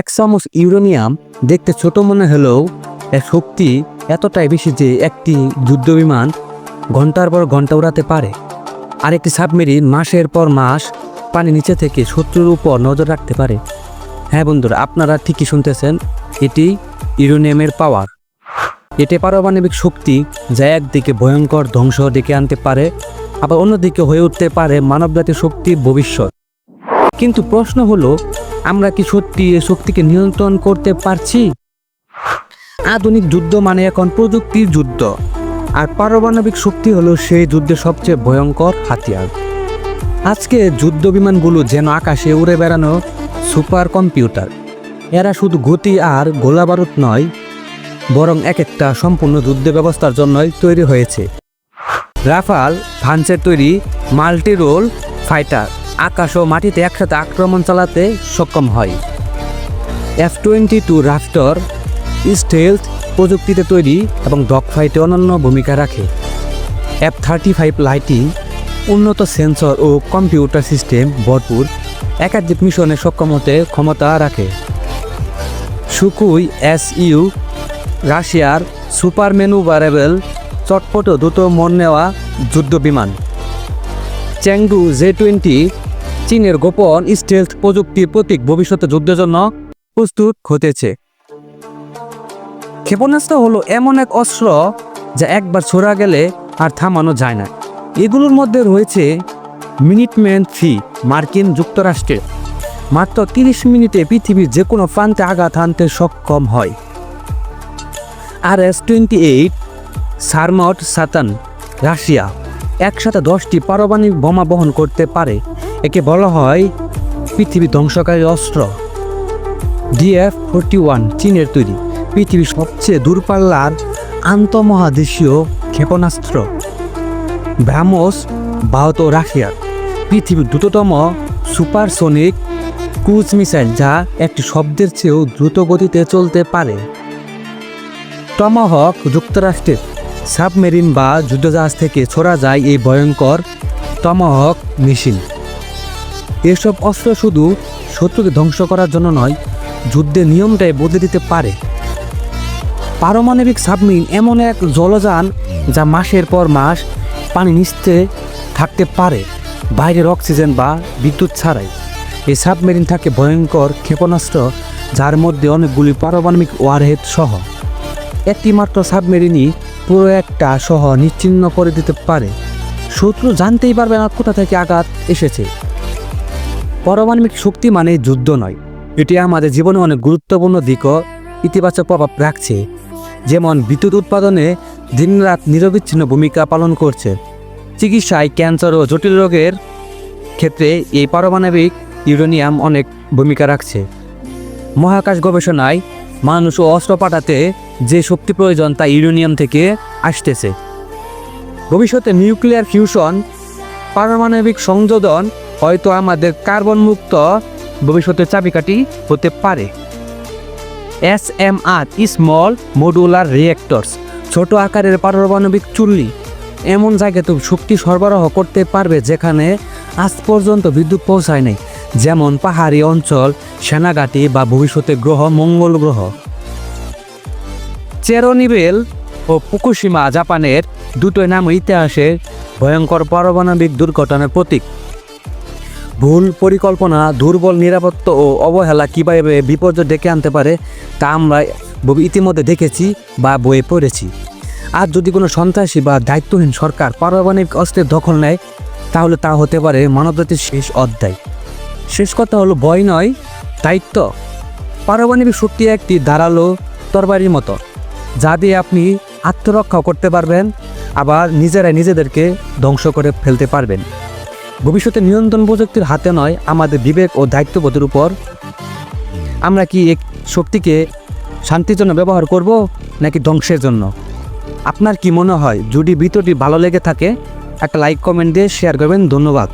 এক চামচ ইউরেনিয়াম দেখতে ছোট মনে হলেও এর শক্তি এতটাই বেশি যে একটি যুদ্ধবিমান ঘণ্টার পর ঘণ্টা উড়াতে পারে। আর একটি সাবমেরিন মাসের পর মাস পানি নিচে থেকে শত্রুর উপর নজর রাখতে পারে। হ্যাঁ বন্ধুরা, আপনারা ঠিকই শুনতেছেন, এটি ইউরেনিয়ামের পাওয়ার। এটি পারমাণবিক শক্তি যা একদিকে ভয়ঙ্কর ধ্বংস ডেকে আনতে পারে, আবার অন্যদিকে হয়ে উঠতে পারে মানবজাতির শক্তি ভবিষ্যৎ। কিন্তু প্রশ্ন হলো আমরা কি সত্যি এই শক্তিকে নিয়ন্ত্রণ করতে পারছি? আধুনিক যুদ্ধ মানে এখন প্রযুক্তির যুদ্ধ। আর পারমাণবিক শক্তি হলো সেই যুদ্ধের সবচেয়ে ভয়ঙ্কর হাতিয়ার। আজকে যুদ্ধ বিমানগুলো যেন আকাশে উড়ে বেড়ানো সুপার কম্পিউটার। এরা শুধু গতি আর গোলা বারুদ নয়, বরং এক একটা সম্পূর্ণ যুদ্ধ ব্যবস্থার জন্যই তৈরি হয়েছে। রাফাল ফ্রান্সের তৈরি মাল্টি রোল ফাইটার। আকাশ ও মাটিতে একসাথে আক্রমণ চালাতে সক্ষম হয়। F twenty two Raptor stealth প্রযুক্তিতে তৈরি এবং ডগ ফাইটে অনন্য ভূমিকা রাখে। এফ থার্টি ফাইভ লাইটিং উন্নত সেন্সর ও কম্পিউটার সিস্টেম ভরপুর, একাধিক মিশনে সক্ষম হতে ক্ষমতা রাখে। সুকুই এস ইউ রাশিয়ার সুপার ম্যানুভারেবল, চটপট দ্রুত মন নেওয়া যুদ্ধ বিমান চ্যাংডু জে টোয়েন্টি চীনের গোপন স্টেলথ প্রযুক্তির প্রতীক ভবিষ্যতে যুদ্ধের জন্য প্রস্তুত হতেছে। ক্ষেপণাস্ত্র হলো এমন এক অস্ত্র যা একবার ছোড়া গেলে আর থামানো যায় না। এগুলোর মধ্যে রয়েছে মিনিটম্যান থ্রি, মার্কিন যুক্তরাষ্ট্রের। মাত্র তিরিশ মিনিটে পৃথিবীর যে কোনো প্রান্তে আঘাত হানতে সক্ষম হয়। R S twenty eight Sarmat Satan, Russia, একসাথে দশটি পারমাণবিক বোমা বহন করতে পারে। একে বলা হয় পৃথিবী ধ্বংসকারী অস্ত্র। ডিএফ ফোরটি ওয়ান, চীনের তৈরি পৃথিবীর সবচেয়ে দূরপাল্লার আন্তঃমহাদেশীয় ক্ষেপণাস্ত্র। ব্রাহ্মস ভারত ও রাশিয়ার পৃথিবীর দ্রুততম সুপারসোনিক ক্রুজ মিসাইল যা একটি শব্দের চেয়েও দ্রুত গতিতে চলতে পারে। টমাহক যুক্তরাষ্ট্রের সাবমেরিন বা যুদ্ধজাহাজ থেকে ছোড়া যায় এই ভয়ঙ্কর টমাহক মিছিল। এসব অস্ত্র শুধু শত্রুকে ধ্বংস করার জন্য নয় যুদ্ধের নিয়মটাই বদলে দিতে পারে। পারমাণবিক সাবমেরিন এমন এক জলযান যা মাসের পর মাস পানি নিচতে থাকতে পারে, বাইরের অক্সিজেন বা বিদ্যুৎ ছাড়াই। এই সাবমেরিন থাকে ভয়ঙ্কর ক্ষেপণাস্ত্র, যার মধ্যে অনেকগুলি পারমাণবিক ওয়ারহেড সহ। একটি মাত্র সাবমেরিনই পুরো একটা শহর নিশ্চিহ্ন করে দিতে পারে। শত্রু জানতেই পারবে না কোথা থেকে আঘাত এসেছে। পারমাণবিক শক্তি মানে যুদ্ধ নয়। এটি আমাদের জীবনে অনেক গুরুত্বপূর্ণ দিকও ইতিবাচক প্রভাব রাখছে। যেমন বিদ্যুৎ উৎপাদনে দিনরাত নিরবিচ্ছিন্ন ভূমিকা পালন করছে। চিকিৎসায় ক্যান্সার ও জটিল রোগের ক্ষেত্রে এই পারমাণবিক ইউরেনিয়াম অনেক ভূমিকা রাখছে। মহাকাশ গবেষণায় মানুষ ও অস্ত্র পাঠাতে যে শক্তি প্রয়োজন তা ইউরেনিয়াম থেকে আসতেছে। ভবিষ্যতে নিউক্লিয়ার ফিউশন, পারমাণবিক সংযোজন হয়তো আমাদের কার্বন মুক্ত ভবিষ্যতের চাবিকাঠি হতে পারে। S M R small modular reactors, ছোট আকারের পারমাণবিক চুল্লি, এমন জায়গাতে শক্তি সরবরাহ করতে পারবে যেখানে আজ পর্যন্ত বিদ্যুৎ পৌঁছায় নাই, যেমন পাহাড়ি অঞ্চল, সেনাঘাটি বা ভবিষ্যতে গ্রহ, মঙ্গল গ্রহ। চেরোনিবেল ও ফুকুশিমা জাপানের দুটোই নাম ইতিহাসে ভয়ঙ্কর পারমাণবিক দুর্ঘটনার প্রতীক। ভুল পরিকল্পনা, দুর্বল নিরাপত্তা ও অবহেলা কীভাবে বিপর্যয় ডেকে আনতে পারে, তা আমরা ইতিমধ্যে দেখেছি বা বইয়ে পড়েছি। আর যদি কোনো সন্ত্রাসী বা দায়িত্বহীন সরকার পারমাণবিক অস্ত্রের দখল নেয়, তাহলে তা হতে পারে মানবজাতির শেষ অধ্যায়। শেষ কথা হলো ভয় নয়, দায়িত্ব। পারমাণবিক শক্তি একটি ধারালো তরবারির মতো, যা দিয়ে আপনি আত্মরক্ষা করতে পারবেন, আবার নিজেরাই নিজেদেরকে ধ্বংস করে ফেলতে পারবেন। ভবিষ্যতে নিয়ন্ত্রণ প্রযুক্তির হাতে নয়, আমাদের বিবেক ও দায়িত্ববোধের উপর। আমরা কি এক শক্তিকে শান্তির জন্য ব্যবহার করব, নাকি ধ্বংসের জন্য? আপনার কি মনে হয়, যদি ভিডিওটি ভালো লেগে থাকে, একটা লাইক কমেন্ট দিয়ে শেয়ার করবেন। ধন্যবাদ।